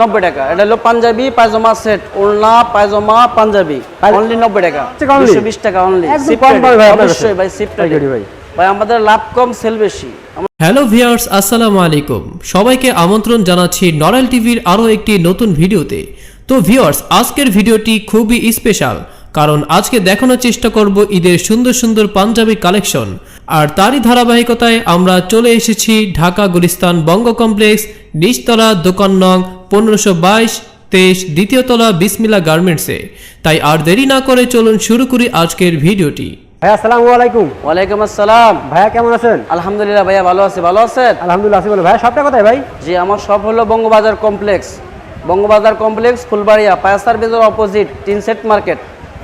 নব্বই টাকা। এটা হলো পাঞ্জাবি পায়জামা সেট ওড়না পায়জামা পাঞ্জাবি। অনলি নব্বই টাকা? দুশো বিশ টাকা অনলি অবশ্যই ভাই সিফট ভাই। ভাই আমাদের লাভ কম সেল বেশি। হ্যালো ভিউয়ার্স আসসালামু আলাইকুম। সবাইকে আমন্ত্রণ জানাচ্ছি নরেল টিভির আরও একটি নতুন ভিডিওতে। তো ভিউয়ার্স আজকের ভিডিওটি খুবই স্পেশাল কারণ আজকে দেখানোর চেষ্টা করব ঈদের সুন্দর সুন্দর পাঞ্জাবি কালেকশন আর তারই ধারাবাহিকতায় আমরা চলে এসেছি ঢাকা গুলিস্তান বঙ্গ কমপ্লেক্স নিচতলা দোকান নং পনেরোশো বাইশ তেইশ দ্বিতীয় তলা বিসমিল্লা গার্মেন্টসে। তাই আর দেরি না করে চলুন শুরু করি আজকের ভিডিওটি। ভাই আসসালামু আলাইকুম। ওয়ালাইকুম আসসালাম। ভাইয়া কেমন আছেন? আলহামদুলিল্লাহ ভাইয়া ভালো আছি। ভালো আছেন? আলহামদুলিল্লাহ আছি বলে। ভাই সবটা কোথায় ভাই? জি আমার সব হলো বঙ্গবাজার কমপ্লেক্স। বঙ্গবাজার কমপ্লেক্স ফুলবাড়িয়া পায়াসার বেজর অপোজিট তিন সেট মার্কেট।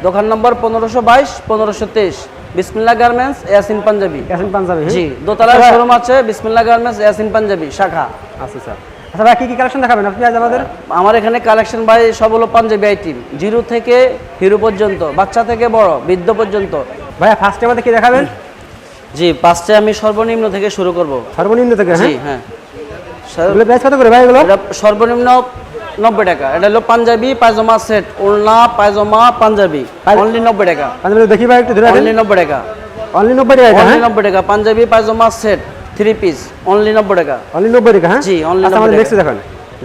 দোকান নম্বর পনেরোশো বাইশ পনেরোশো তেইশ। বিসমিল্লা গার্মেন্টস ইয়াসিন পাঞ্জাবি। ক্যাসিন পাঞ্জাবি হ্যাঁ? জি দোতলার আচ্ছা, শোরুম আছে বিসমিল্লা গার্মেন্টস ইয়াসিন পাঞ্জাবি শাখা। আচ্ছা স্যার আচ্ছা ভাই কি কি কালেকশন দেখাবেন? আপনি আজ আমাদের আমার এখানে কালেকশন ভাই সব হলো পাঞ্জাবি আইটেম জিরো থেকে হিরো পর্যন্ত বাচ্চা থেকে বড় বৃদ্ধ পর্যন্ত। ভাইয়া ফার্স্টে আমাদের কি দেখাবেন? জি পাঁচটা আমি সর্বনিম্ন থেকে শুরু করব। সর্বনিম্ন থেকে জি হ্যাঁ? হ্যাঁ। এগুলো প্রাইস কত করে ভাই এগুলো? এটা সর্বনিম্ন নব্বই টাকা। এটা হলো পাঞ্জাবি পায়জামা সেট ওড়না পায়জামা পাঞ্জাবি। অনলি নব্বই টাকা। পাঞ্জাবি দেখি ভাই একটু ধরে অনলি নব্বই টাকা। অনলি নব্বই টাকা অনলি হ্যাঁ? নব্বই টাকা। পাঞ্জাবি পায়জামা সেট থ্রি পিস অনলি নব্বই টাকা। অনলি নব্বই টাকা হ্যাঁ? জি, only আচ্ছা আমাদের। নেক্সট দেখান।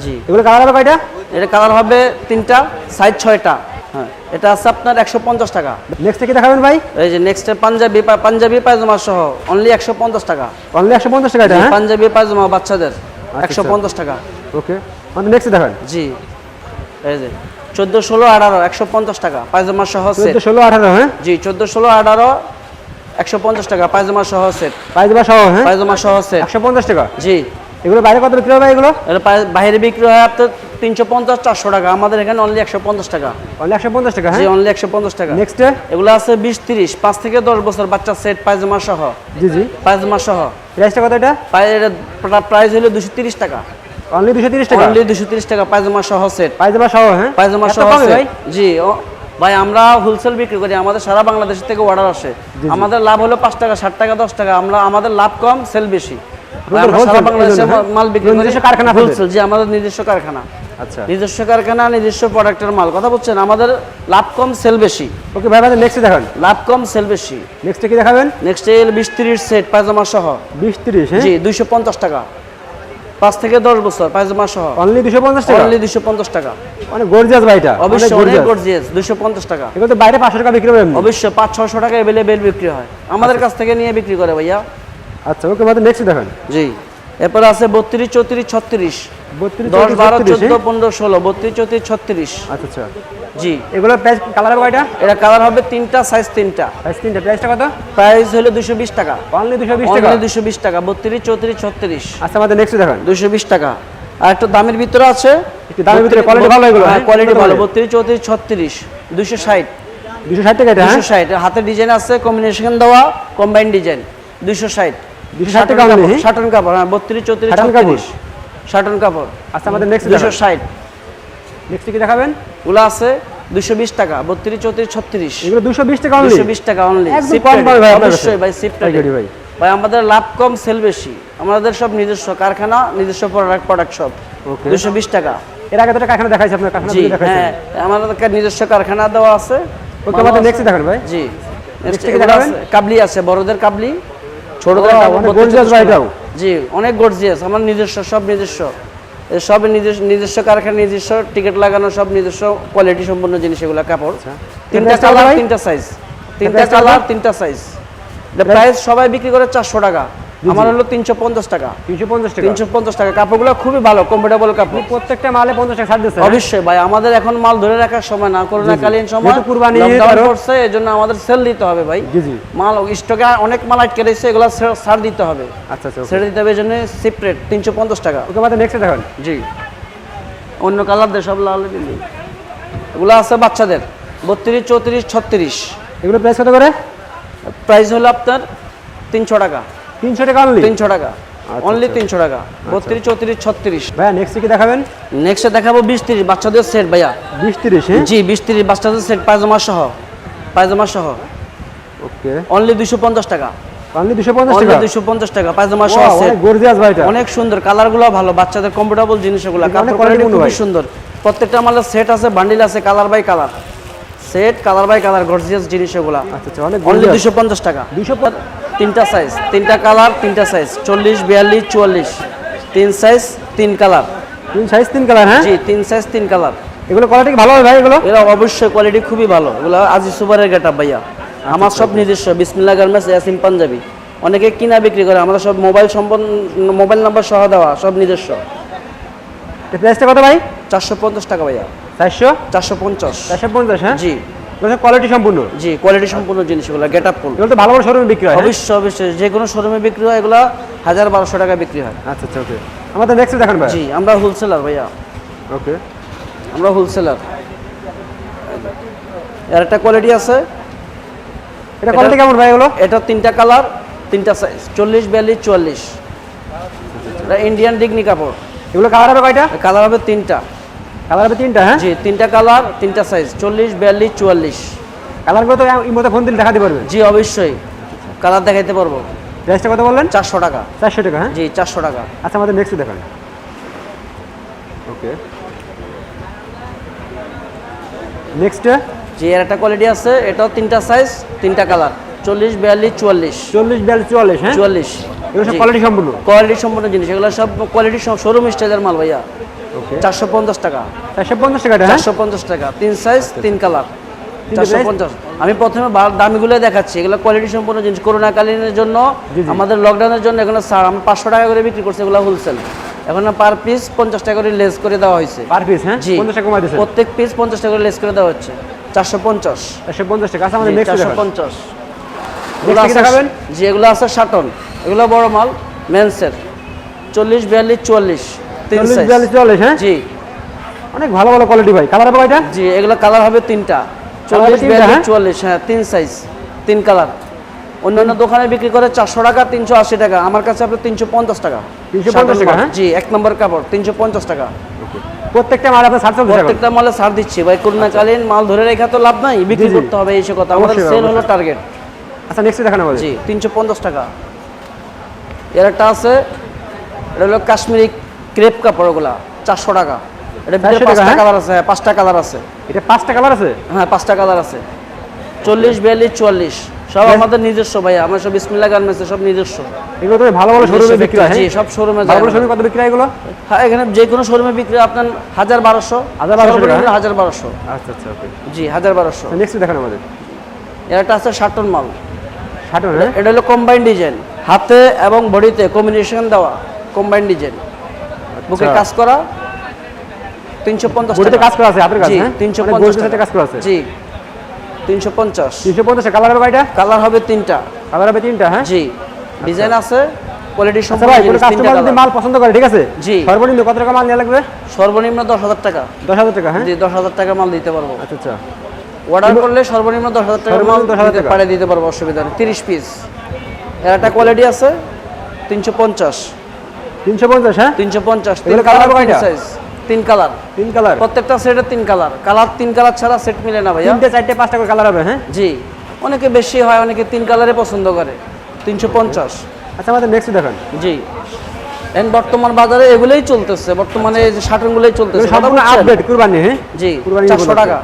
জি। এগুলো কালার হবে কয়টা? এটা কালার হবে তিনটা সাইজ ছয়টা। হ্যাঁ এটা আছে আপনার একশো পঞ্চাশ টাকা। নেক্সট কি দেখাবেন ভাই? এই যে নেক্সট পাঞ্জাবি পাঞ্জাবি পায়জামা সহ অনলি একশো পঞ্চাশ টাকা। অনলি একশো পঞ্চাশ টাকা এটা হ্যাঁ? পাঞ্জাবি পায়জামা বাচ্চাদের আচ্ছা, একশো পঞ্চাশ টাকা। ওকে আমাদের নেক্সট দেখান। জি। এই যে চোদ্দ ষোলো আঠারো একশো পঞ্চাশ টাকা পায়জামা সহ চোদ্দ ষোলো আঠারো হ্যাঁ? জি চোদ্দ ষোলো আঠারো একশো পঞ্চাশ টাকা পায়জামা সহ সেট। পাইজামা সহ হ্যাঁ? পায়জামা সহ সেট। একশো পঞ্চাশ টাকা? জি। এগুলো বাইরে কত বিক্রি হবে এগুলো? বাইরে বিক্রি হয় আপনার তিনশো পঞ্চাশ চারশো টাকা। আমাদের এখানে অনলি একশো পঞ্চাশ টাকা। অনলি একশো পঞ্চাশ টাকা জি হ্যাঁ? অনলি একশো পঞ্চাশ টাকা। নেক্সট এগুলো আছে বিশ তিরিশ পাঁচ থেকে দশ বছর বাচ্চা সেট পায়জামা সহ। জি জি। পায়জামা সহ। প্রাইসটা কত এটা? প্রাইস হলো দুশো তিরিশ টাকা। অনলি দুশো তিরিশ টাকা? অনলি দুশো তিরিশ টাকা পায়জামা সহ সেট। পাইজামা সহ হ্যাঁ? পায়জামা সহ। ভাই? জি ভাই আমরা হোলসেল বিক্রি করি আমাদের সারা বাংলাদেশ থেকে অর্ডার আসে। আমাদের লাভ হলো পাঁচ টাকা ষাট টাকা দশ টাকা। আমরা আমাদের লাভ কম সেল বেশি। ভাই, আমরা wholesale সারা বাংলাদেশে? মাল বিক্রি করি। নিজস্ব কারখানা আপনাদের? হোলসেল জি আমাদের নিজস্ব কারখানা। আচ্ছা। নিজস্ব কারখানা নিজস্ব প্রোডাক্টের মাল। কথা বলছেন আমাদের লাভ কম সেল বেশি। ওকে ভাই ভাই নেক্সট দেখান। লাভ কম সেল বেশি। নেক্সট কি দেখাবেন? নেক্সট এল বিশ তিরিশ সেট পায়জামা সহ। বিশ তিরিশ হ্যাঁ? জি দুইশো পঞ্চাশ টাকা। পাঁচ থেকে দশ বছর পায়জামা সহ। অনলি দুশো পঞ্চাশ টাকা? অনলি দুইশো পঞ্চাশ টাকা। অনেক গর্জিয়াস ভাইটা অবশ্যই অনেক গর্জিয়াস দুশো পঞ্চাশ টাকা। এগুলো তো বাইরে পাঁচশো টাকা বিক্রি হবে অবশ্যই পাঁচ ছশো টাকা এভেলেবেল বিক্রি হয়। আমাদের কাছ থেকে নিয়ে বিক্রি করে ভাইয়া। আচ্ছা ওকে ভাই নেক্সট দেখেন। জি। এরপরে আছে বত্রিশ চৌত্রিশ ছত্রিশ। দশ বারো চোদ্দ চোদ্দ পনেরো ষোলো বত্রিশ চৌত্রিশ ছত্রিশ। আচ্ছা আচ্ছা। জি। এগুলো প্রাইস কালার হবে কয়টা? এটা কালার হবে তিনটা সাইজ তিনটা। প্রাইস তিনটা। প্রাইসটা কত? প্রাইস হলো দুশো বিশ টাকা। অনলি দুশো বিশ টাকা? দুশো বিশ টাকা। বত্রিশ চৌত্রিশ ছত্রিশ। আচ্ছা আমাদের নেক্সট দেখান। দুশো বিশ টাকা। আর একটা দামের ভিতরে আছে? দামের ভিতরে quality ভালো এগুলো, হ্যাঁ? কোয়ালিটি ভালো। বত্রিশ চৌত্রিশ ছত্রিশ। দুশো ষাট। দুশো ষাট টাকা হ্যাঁ? দুশো ষাট। হাতে ডিজাইন আছে কম্বিনেশন দেওয়া কম্বাইন ডিজাইন দুশো ষাট। 260 টাকা only, হ্যাঁ? কাপড় হ্যাঁ বত্রিশ চৌত্রিশ ছত্রিশ। কাপড়। আচ্ছা আমাদের নেক্সট দুশো ষাট। নেক্সট কি দেখাবেন? আছে দুশো বিশ টাকা বত্রিশ চৌত্রিশ ছত্রিশ। এগুলো দুশো বিশ টাকা দুশো বিশ টাকা অনলি। অবশ্যই ভাই সিফট ভাই। ভাই আমাদের লাভ কম সেল বেশি। আমাদের সব নিজস্ব কারখানা নিজস্ব প্রোডাক্ট প্রোডাক্ট সব দুশো বিশ টাকা। এর আগে তো কারখানা দেখাইছে আপনার কারখানা জি হ্যাঁ আমাদের নিজস্ব কারখানা দেওয়া আছে। ওকে আমাদের নেক্সট দেখান ভাই। জি। কি দেখাবেন? কাবলি আছে বড়দের কাবলি। জি অনেক গর্জিয়াস আমার নিজস্ব সব নিজস্ব। সব নিজস্ব নিজস্ব কারখানা নিজস্ব টিকিট লাগানো সব নিজস্ব কোয়ালিটি সম্পন্ন জিনিস এগুলো কাপড়। তিনটা price কত কালার তিনটা সাইজ তিনটা কালার তিনটা সাইজ প্রাইস সবাই বিক্রি করে চারশো টাকা। আমার হলো তিনশো পঞ্চাশ টাকা। তিনশো পঞ্চাশ টাকা? তিনশো পঞ্চাশ টাকা। কাপড়গুলো খুবই ভালো কমফোর্টেবল কাপড়। প্রত্যেকটা মালে পঞ্চাশ টাকা ছাড় দিচ্ছে হ্যাঁ? অবশ্যই ভাই আমাদের এখন মাল ধরে রাখার সময় না করোনাকালীন সময় কুরবানি, করছে এই জন্য আমাদের সেল দিতে হবে ভাই। মাল স্টকে অনেক মাল আটকে রয়েছে এগুলো ছাড় দিতে হবে। আচ্ছা আচ্ছা ছেড়ে দিতে হবে এই জন্য সিপ্রেট তিনশো পঞ্চাশ টাকা। ওকে আমাদের নেক্সট দেখান। জি। অন্য কালার দিয়ে সব লাল এগুলো আছে বাচ্চাদের। বত্রিশ চৌত্রিশ ছত্রিশ। এগুলো প্রাইস কত করে? প্রাইস হলো আপনার তিনশো টাকা। তিনশো টাকা অনলি তিনশো টাকা। অনলি তিনশো টাকা। বত্রিশ চৌত্রিশ ছত্রিশ। ভাইয়া নেক্সট কি দেখাবেন? নেক্সটে দেখাবো বিশ তিরিশ বাচ্চাদের সেট ভাইয়া। বিশ তিরিশ হ্যাঁ? জি বিশ তিরিশ বাচ্চাদের সেট পায়জামা সহ। পায়জামা সহ। ওকে। অনলি দুশো পঞ্চাশ টাকা। অনলি দুশো পঞ্চাশ অনলি টাকা দুশো পঞ্চাশ টাকা পায়জামা সহ আছে গর্জিয়াস ভাই এটা অনেক সুন্দর কালারগুলো ভালো বাচ্চাদের কমফোর্টেবল জিনিস এগুলো এটা অনেক কাপড় কোয়ালিটি ভাই। সুন্দর। প্রত্যেকটা মালের সেট আছে বান্ডিল আছে colour by colour set colour by colour gorgeous জিনিস এগুলো আচ্ছা আচ্ছা অনেক অনলি গর্জিয়াস দুশো পঞ্চাশ টাকা। দুশো তিনটা সাইজ তিনটা কালার তিনটা সাইজ চল্লিশ বিয়াল্লিশ চুয়াল্লিশ। তিন সাইজ তিন কালার তিন সাইজ তিন কালার হ্যাঁ? জি তিন সাইজ তিন কালার এগুলো কোয়ালিটি ভালো হবে ভাই এগুলো? এগুলো অবশ্যই কোয়ালিটি খুবই ভালো। এগুলো আজি সুপারের গেট ভাইয়া। আমার সব নিজস্ব। বিসমিল্লা গার্মেন্টস ইয়াসিন পাঞ্জাবি অনেকে কিনা বিক্রি করে আমরা সব মোবাইল সম্পন্ন মোবাইল নাম্বার সহ দেওয়া সব নিজস্ব। প্রাইসটা কত ভাই? চারশো পঞ্চাশ টাকা ভাইয়া। চারশো? চারশো পঞ্চাশ। চারশো পঞ্চাশ হ্যাঁ? জি। কোয়ালিটি সম্পূর্ণ? জি কোয়ালিটি সম্পূর্ণ জিনিসগুলো গেট আপ ফুল এগুলো তো ভালো ভালো শোরুমে বিক্রি হয় হ্যাঁ? অবশ্যই অবশ্যই যে কোনো শোরুমে বিক্রি হয় এগুলো হাজার বারোশো টাকা বিক্রি হয়। আচ্ছা আচ্ছা ওকে আমাদের নেক্সট দেখান ভাই। জি আমরা হোলসেলার ভাইয়া। ওকে আমরা হোলসেলার এর একটা কোয়ালিটি আছে। এটা কোয়ালিটি কেমন ভাই এগুলো? এটা তিনটা কালার তিনটা সাইজ চল্লিশ বিয়াল্লিশ চুয়াল্লিশ। এটা ইন্ডিয়ান ডিগনি কাপড়। এগুলো কালার হবে কয়টা? কালার হবে তিনটা। কালার হবে তিনটা হ্যাঁ? জি তিনটা কালার তিনটা সাইজ চল্লিশ বিয়াল্লিশ চুয়াল্লিশ। কালারগুলো তো এই মতো ফোন দিলে দেখাতে পারবে। জি অবশ্যই। কালার দেখাইতে পারব। প্রাইসটা কত বললেন? চারশো টাকা। চারশো টাকা হ্যাঁ? জি চারশো টাকা। আচ্ছা আমাদের নেক্সট দেখান। ওকে নেক্সট জি এর একটা কোয়ালিটি আছে। এটাও তিনটা সাইজ তিনটা কালার চল্লিশ বিয়াল্লিশ চুয়াল্লিশ। চল্লিশ বিয়াল্লিশ চুয়াল্লিশ হ্যাঁ? চুয়াল্লিশ। এগুলো সব কোয়ালিটি সম্পূর্ণ? কোয়ালিটি সম্পূর্ণ জিনিস। এগুলো সব কোয়ালিটি শোরুম স্টাইলের মাল ভাইয়া। চারশো পঞ্চাশ টাকা। চারশো পঞ্চাশ টাকাটা হ্যাঁ? চারশো পঞ্চাশ টাকা। তিন সাইজ তিন কালার চারশো? পঞ্চাশ। আমি প্রথমে দামিগুলো দেখাচ্ছি। এগুলো কোয়ালিটি সম্পূর্ণ জিনিস। করোনাকালীনের জন্য। আমাদের লকডাউনের জন্য এগুলো ছাড়। আমি পাঁচশো টাকা করে বিক্রি করছি এগুলো হোলসেল এখন পার পিস পঞ্চাশ টাকা করে লেস করে দেওয়া হয়েছে। পার পিস হ্যাঁ? জি। পঞ্চাশ টাকা কমাই দিয়েছে প্রত্যেক পিস পঞ্চাশ টাকা করে লেস করে দেওয়া হচ্ছে। চারশো পঞ্চাশ। চারশো পঞ্চাশ টাকা। আচ্ছা আমাদের নেক্সট চারশো পঞ্চাশ। দেখাবেন? জি এগুলো আছে শাটন এগুলো বড় মাল মেন্সের চল্লিশ বিয়াল্লিশ চুয়াল্লিশ। চল্লিশ। বিয়াল্লিশ চল্লিশ হ্যাঁ? জি। অনেক ভালো ভালো কোয়ালিটি ভাই। কালার হবে কয়টা জি এগুলো কালার হবে তিনটা। চল্লিশ বিয়াল্লিশ হ্যাঁ? চুয়াল্লিশ হ্যাঁ তিন সাইজ তিন কালার অন্যান্য দোকানে বিক্রি করে চারশো টাকা তিনশো আশি টাকা। আমার কাছে আপনার তিনশো পঞ্চাশ টাকা। 350 টাকা, হ্যাঁ? জি এক নম্বর কাপড় তিনশো পঞ্চাশ টাকা। প্রত্যেকটা মাল আপনার ষাট প্রত্যেকটা মালে ছাড় দিচ্ছি ভাই করোনাকালীন মাল ধরে রেখা তো লাভ নাই বিক্রি। করতে হবে এই কথা। আমাদের সেল হলো টার্গেট আচ্ছা নেক্সট দেখানো জি তিনশো পঞ্চাশ টাকা। এর একটা আছে এটা হলো কাশ্মীরি ক্রেপ কাপড় ওগুলা চারশো টাকা। এটা ভিতরে পাঁচটা হ্যাঁ? কালার আছে হ্যাঁ, পাঁচটা কালার আছে। এটা পাঁচটা কালার আছে? হ্যাঁ পাঁচটা কালার আছে। চল্লিশ বিয়াল্লিশ চুয়াল্লিশ। সব আমাদের নিজস্ব ভাই আমরা সব বিসমিল্লা গার্মেন্টস সব নিজস্ব। এগুলো তো ভালো ভালো শোরুমে বিক্রি হয় জি হ্যাঁ? সব শোরুমে ভালো ভালো শোরুমে কত বিক্রি হয় এগুলো? হ্যাঁ এখানে যে কোনো শোরুমে বিক্রি আপনার হাজার বারোশো। 1200 টাকা, হ্যাঁ? হাজার বারোশো। আচ্ছা আচ্ছা ওকে। জি হাজার বারোশো। নেক্সট দেখানো আমাদের। এর একটা আছে ষাটন মাল। হ্যাঁ? এটা হলো কম্বাইন ডিজাইন হাতে এবং বডিতে কম্বিনেশন দেওয়া কম্বাইন ডিজাইন বুকে আচ্ছা। কাজ করা তিনশো পঞ্চাশ কাজ করা আছে হাতের কাজ হ্যাঁ? পঞ্চাশ কাজ করা আছে? জি তিনশো পঞ্চাশ। তিনশো পঞ্চাশ কালার হবে কয়টা? কালার হবে তিনটা। কালার হবে তিনটা হ্যাঁ? জি ডিজাইন আছে কোয়ালিটি আচ্ছা সম্পূর্ণ ভাই কোনো কাস্টমার যদি মাল পছন্দ করে ঠিক আছে? জি। সর্বনিম্ন কত টাকা মাল নেওয়া লাগবে? সর্বনিম্ন দশ হাজার টাকা। দশ হাজার টাকা হ্যাঁ? জি দশ হাজার টাকা মাল দিতে পারব। আচ্ছা আচ্ছা। অর্ডার করলে সর্বনিম্ন দশ হাজার টাকা মাল 10,000 দিতে টাকা। পারে দিতে পারব অসুবিধা নেই। তিরিশ পিস এর একটা কোয়ালিটি আছে তিনশো পঞ্চাশ। পঞ্চাশ তিনশো পঞ্চাশ হ্যাঁ? তিনশো পঞ্চাশ এগুলো colour হবে কয়টা? তিন কালার তিন কালার প্রত্যেকটা সেটের তিন কালার কালার তিন কালার ছাড়া সেট মিলে না ভাইয়া। তিনটে চারটে পাঁচটা করে কালার হবে হ্যাঁ? জি। অনেকে বেশি হয় অনেকে তিন কালারে পছন্দ করে। তিনশো পঞ্চাশ। আচ্ছা আমাদের নেক্সট দেখান। জি। এখন বর্তমান বাজারে এগুলোই চলতেছে। বর্তমানে এই যে শার্টনগুলোই চলতেছে। সম্পূর্ণ আপডেট কুরবানি হ্যাঁ? জি কুরবানি চারশো উপলক্ষে। টাকা।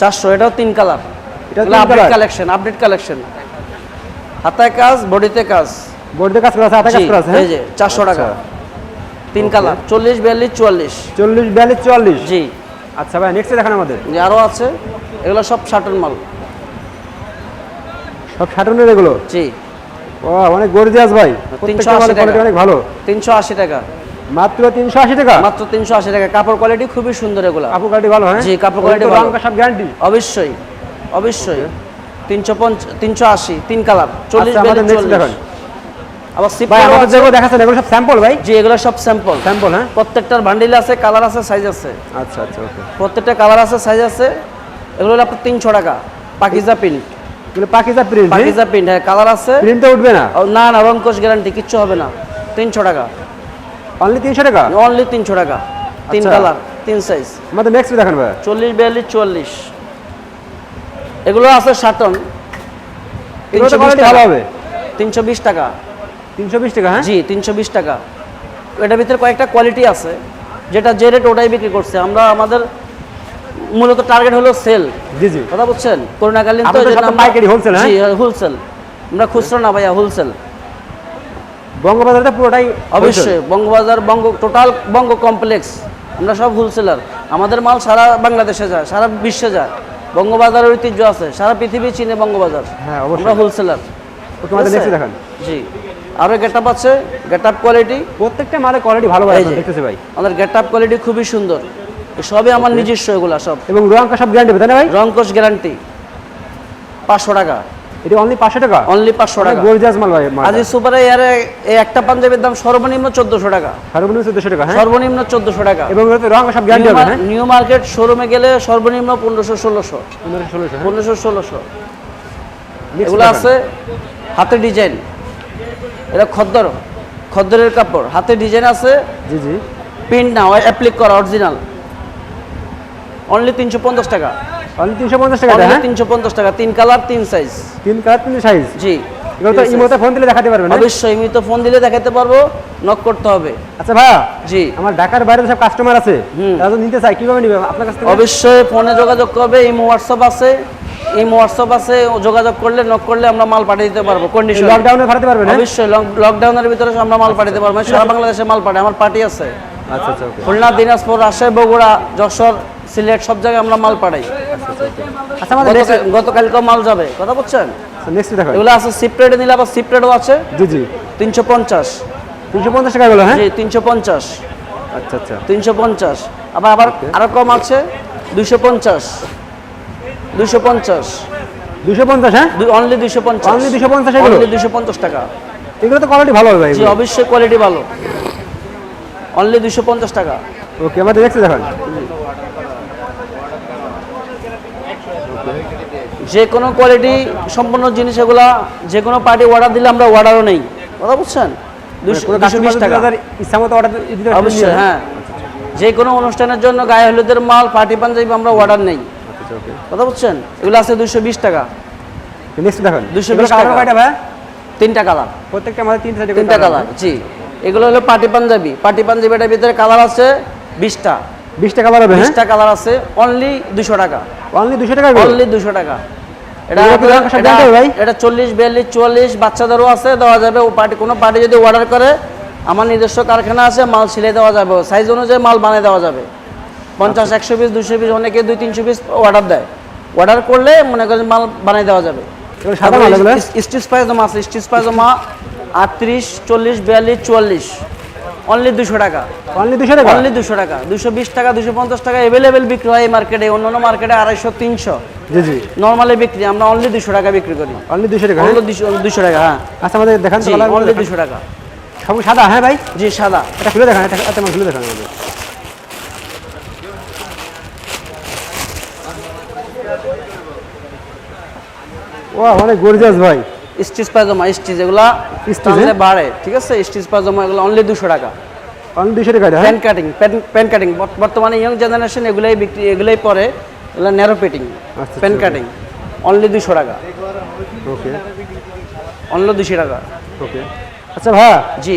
চারশো এটাও তিন কালার এটা আপডেট কালেকশন আপডেট কালেকশন হাতায় কাজ বডিতে কাজ। বডিতে কাজ করা আছে হাতে কাজ করা আছে হ্যাঁ? এই যে চারশো টাকা। আচ্ছা। তিন কালার চল্লিশ বিয়াল্লিশ চুয়াল্লিশ। চল্লিশ বিয়াল্লিশ চুয়াল্লিশ? জি। আচ্ছা ভাই নেক্সট দেখান আমাদের। জি, আরও আছে। এগুলো সব শার্টন মাল। সব শার্টনের এগুলো? জি। ও অনেক গর্জিয়াস ভাই। 380 টাকা। অনেক ভালো। তিনশো আশি টাকা। মাত্র তিনশো আশি টাকা? মাত্র তিনশো আশি টাকা। কাপড় কোয়ালিটি খুবই সুন্দর এগুলো। কাপড় কোয়ালিটি ভালো হ্যাঁ? জি, কাপড় তো ভালো। সব গ্যারান্টি অবশ্যই। অবশ্যই। তিনশো পঞ্চ তিনশো আশি তিন কালার। চল্লিশ আচ্ছা, আমাদের বিয়াল্লিশ next চল্লিশ। আবার ভাই আমাদের যেগুলো দেখাচ্ছেন এগুলো সব স্যাম্পল ভাই? জি এগুলো সব স্যাম্পল স্যাম্পল হ্যাঁ? প্রত্যেকটার বান্ডিল আছে কালার আছে সাইজ আছে। আচ্ছা আচ্ছা ওকে। প্রত্যেকটা কালার আছে সাইজ আছে। এগুলো হলো আপনার তিনশো টাকা। পাকিজা প্রিন্ট এগুলো পাকিজা প্রিন্ট পাকিজা প্রিন্ট হ্যাঁ কালার আছে। প্রিন্টে উঠবে না? না না রঙ্কশ গ্যারান্টি কিচ্ছু হবে না। তিনশো টাকা। অনলি তিনশো টাকা? অনলি তিনশো টাকা। তিন আচ্ছা। কালার তিন সাইজ আমাদের নেক্সট দেখান ভাই? চল্লিশ বিয়াল্লিশ চুয়াল্লিশ। এগুলো আছে সাটন এগুলো তো কোয়ালিটি ভালো হবে। তিনশো বিশ টাকা। তিনশো বিশ টাকা হ্যাঁ? জি তিনশো বিশ টাকা। এটার ভিতরে কয়েকটা কোয়ালিটি আছে যেটা যে রেট ওটাই বিক্রি করছে। আমরা আমাদের মূলত টার্গেট হলো সেল জি জি। কথা বুঝছেন করোনাকালীন তো পাইকারি, wholesale, হ্যাঁ? জি হোলসেল আমরা খুচরো না ভাইয়া হোলসেল বঙ্গবাজারে পুরোটাই অবশ্যই বঙ্গবাজার বঙ্গ টোটাল বঙ্গ কমপ্লেক্স আমরা সব হোলসেলার আমাদের মাল সারা বাংলাদেশে যায় সারা বিশ্বে যায়। বঙ্গবাজারের ঐতিহ্য আছে সারা পৃথিবী চিনে বঙ্গবাজার। হ্যাঁ। আমরা হোলসেলার ওকে আমাদের দেখান। জি। আরও গেট আপ আছে গেট আপ কোয়ালিটি প্রত্যেকটা মালের কোয়ালিটি ভালো ভাই এই ভাই। আমাদের গেট আপ কোয়ালিটি খুবই সুন্দর। সবই আমার নিজস্ব এগুলা সব। এবং রং সব গ্যারান্টি তাই না ভাই? রংকশ গ্যারান্টি পাঁচশো টাকা। এটা অনলি পাঁচশো টাকা? অনলি পাঁচশো টাকা। গর্জিয়াস মাল ভাই আজি সুপার এয়ারে এই একটা পাঞ্জাবির দাম সর্বনিম্ন চোদ্দশো টাকা। সর্বনিম্ন চোদ্দশো টাকা হ্যাঁ? সর্বনিম্ন চোদ্দশো টাকা। এবং এটাতে রং সব গ্যারান্টি হবে নিউ মার্কেট শোরুমে গেলে সর্বনিম্ন পনেরোশো ষোলোশো। পনেরোশো ষোলোশো হ্যাঁ? পনেরোশো ষোলোশো। এগুলো আছে হাতে ডিজাইন এটা খদ্দর খদ্দরের কাপড়। হাতে ডিজাইন আছে। জি জি। প্রিন্ট না অ্যাপ্লিক করা অরিজিনাল অনলি তিনশো পঞ্চাশ টাকা। অনলি তিনশো পঞ্চাশ টাকা অনলি হ্যাঁ? তিনশো পঞ্চাশ টাকা তিন কালার তিন সাইজ তিন কালার তিন সাইজ জি। এগুলো তো ইমোতে ফোন দিলে দেখাতে পারবেন অবশ্যই আমি তো ফোন দিলে দেখাতে পারব নক করতে হবে। আচ্ছা ভাইয়া জি। আমার ঢাকার বাইরে সব কাস্টমার আছে। তারা তো নিতে চাই কীভাবে নিবে? আপনার কাছ থেকে? অবশ্যই ফোনে যোগাযোগ করবে এই হোয়াটসঅ্যাপ আছে। এই হোয়াটসঅ্যাপ আছে যোগাযোগ করলে নক করলে আমরা মাল পাঠিয়ে দিতে পারব কন্ডিশন লকডাউনে পাঠাতে পারবেন অবশ্যই লকডাউনের ভিতরে আমরা মাল পাঠাতে পারব। সারা বাংলাদেশে মাল পাঠাই আমার পার্টি আছে। আচ্ছা আচ্ছা খুলনা দিনাজপুর রাজশাহী বগুড়া যশোর সিলেট সব জায়গায় আমরা মাল পাঠাই। আচ্ছা আমাদের গতকাল- মাল যাবে কথা বলছেন? নেক্সট দেখো এগুলো আছে সিপ্রেটে নিলে আবার সিপ্রেটও আছে। জি জি। তিনশো পঞ্চাশ। তিনশো পঞ্চাশ টাকা গুলো হ্যাঁ? জি তিনশো পঞ্চাশ। আচ্ছা আচ্ছা। তিনশো পঞ্চাশ। আবার আবার আরও কম আছে দুইশো পঞ্চাশ। দুইশো পঞ্চাশ। দুশো পঞ্চাশ হ্যাঁ? অনলি পঞ্চাশ। 250 এগুলো? অনলি দুইশো পঞ্চাশ টাকা। এগুলো তো কোয়ালিটি ভালো হবে ভাই জি অবশ্যই কোয়ালিটি ভালো। অনলি দুইশো পঞ্চাশ টাকা। ওকে আমাদের দেখান। যে কোনো কোয়ালিটি সম্পূর্ণ জিনিস এগুলা যে কোনো পার্টি অর্ডার দিলে আমরা অর্ডারও নেই। কথা বুঝছেন? দুশো দুশো অবশ্যই হ্যাঁ। যে কোনো অনুষ্ঠানের জন্য গায়ে হলুদের মাল পার্টি পাঞ্জাবি আমরা অর্ডার নেই। আচ্ছা ওকে কথা বুঝছেন এগুলো আছে দুশো বিশ টাকা। নেক্সট দেখান। 220 এগুলো টাকা। কয়টা ভাই? তিনটা কালার। প্রত্যেকটা আমাদের তিন তিনটা কালার জি। এগুলো হলো পার্টি পাঞ্জাবি। পার্টি পাঞ্জাবিটার ভিতরে কালার আছে বিশটা। বিশটা কালার হবে বিশটা কালার আছে অনলি দুশো টাকা। অনলি দুশো টাকা অনলি দুশো টাকা। এটা এগুলো কি রং সব এটা- জানতে হবে ভাই? এটা চল্লিশ বিয়াল্লিশ চুয়াল্লিশ বাচ্চাদেরও আছে দেওয়া যাবে। ও পার্টি কোনো পার্টি যদি অর্ডার করে আমার নিজস্ব কারখানা আছে মাল সিলাই দেওয়া যাবে। সাইজ অনুযায়ী মাল বানিয়ে দেওয়া যাবে। পঞ্চাশ একশো পিস দুশো পিস অনেকে দুই তিনশো পিস অর্ডার দেয়। অর্ডার করলে মনে করেন মাল বানিয়ে দেওয়া যাবে। স্টিচ পায়জামা আছে। স্টিচ পায়জামা আটত্রিশ চল্লিশ বিয়াল্লিশ চুয়াল্লিশ। অনলি দুশো টাকা। অনলি দুশো টাকা? অনলি দুশো টাকা। দুশো বিশ টাকা দুশো পঞ্চাশ টাকা অ্যাভেলেবেল বিক্রি হয় এই মার্কেটে অন্যান্য মার্কেটে আড়াইশো তিনশো। জি জি। নর্মালি বিক্রি। আমরা অনলি দুশো টাকা বিক্রি করি। অনলি দুশো টাকা হ্যাঁ? অনলি দুশো দুশো টাকা হ্যাঁ। আচ্ছা আমাদের দেখান অনলি দুশো টাকা। সব সাদা হ্যাঁ ভাই? জি সাদা। এটা খুলে দেখান এটা এটা খুলে দেখান। ও অনেক গর্জিয়াস ভাই। স্টিচ পায়জামা স্টিচ এগুলা হ্যাঁ? বাড়ে ঠিক আছে? স্টিচ পায়জামা এগুলো অনলি দুশো টাকা। অনলি দুশো টাকা এটা, হ্যাঁ প্যান কাটিং প্যান কাটিং বর্তমানে ইয়ং জেনারেশন এগুলাই বিক্রি এগুলাই পরে এগুলো ন্যারো পেটিং প্যান আচ্ছা। কাটিং অনলি দুশো টাকা। ওকে অনলি দুশো টাকা। ওকে আচ্ছা ভাই জি।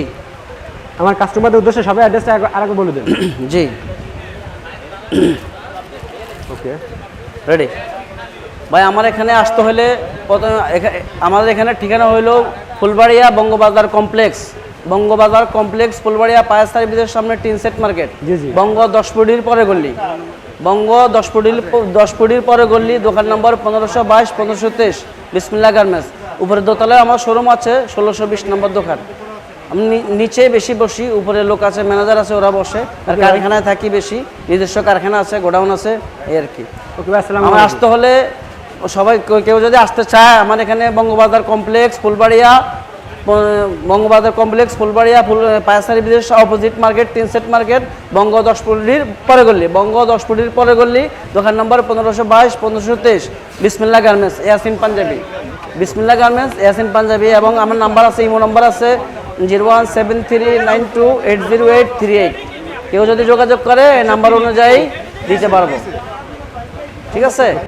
আমার কাস্টমারদের উদ্দেশ্যে সবাই অ্যাড্রেসটা আর একবার বলে দেন। জি। ওকে রেডি ভাই আমার এখানে আসতে হলে প্রথমে আমাদের এখানে ঠিকানা হইল ফুলবাড়িয়া বঙ্গবাজার কমপ্লেক্স। বঙ্গবাজার কমপ্লেক্স ফুলবাড়িয়া পায়াস সার্ভিসের সামনে টিন সেট মার্কেট। জি, জি। বঙ্গ দশপুডির পরে গল্লি বঙ্গ দশপুডির দশপুডির পরে গল্লি দোকান নম্বর পনেরোশো বাইশ পনেরোশো তেইশ বিসমিল্লা গার্মেন্টস। উপরে দোতলায় আমার শোরুম আছে ষোলোশো বিশ নম্বর দোকান। আমি নিচে বেশি বসি উপরে লোক আছে ম্যানেজার আছে ওরা বসে। আর কারখানায় থাকি বেশি নিজস্ব কারখানা আছে গোডাউন আছে এই আর কি। আসতে হলে সবাই কেউ- যদি আসতে চায়, আমার এখানে বঙ্গবাজার কমপ্লেক্স, ফুলবাড়িয়া বঙ্গবাজার কমপ্লেক্স, ফুলবাড়িয়া, ফুল পায়াসারি বিদেশ, অপোজিট মার্কেট, তিন সেট মার্কেট, বঙ্গ দশপুরির পরে গল্লি বঙ্গ দশপুরির পরে গল্লি দোকান নম্বর পনেরোশো বাইশ, পনেরোশো তেইশ বিসমিল্লা গার্মেন্টস, ইয়াসিন পাঞ্জাবি। বিসমিল্লা গার্মেন্টস, ইয়াসিন পাঞ্জাবি এবং আমার নাম্বার আছে, ইমো নাম্বার আছে, zero one seven three nine two eight zero eight three eight. কেউ যদি যোগাযোগ করে নাম্বার অনুযায়ী দিতে পারব। ঠিক আছে?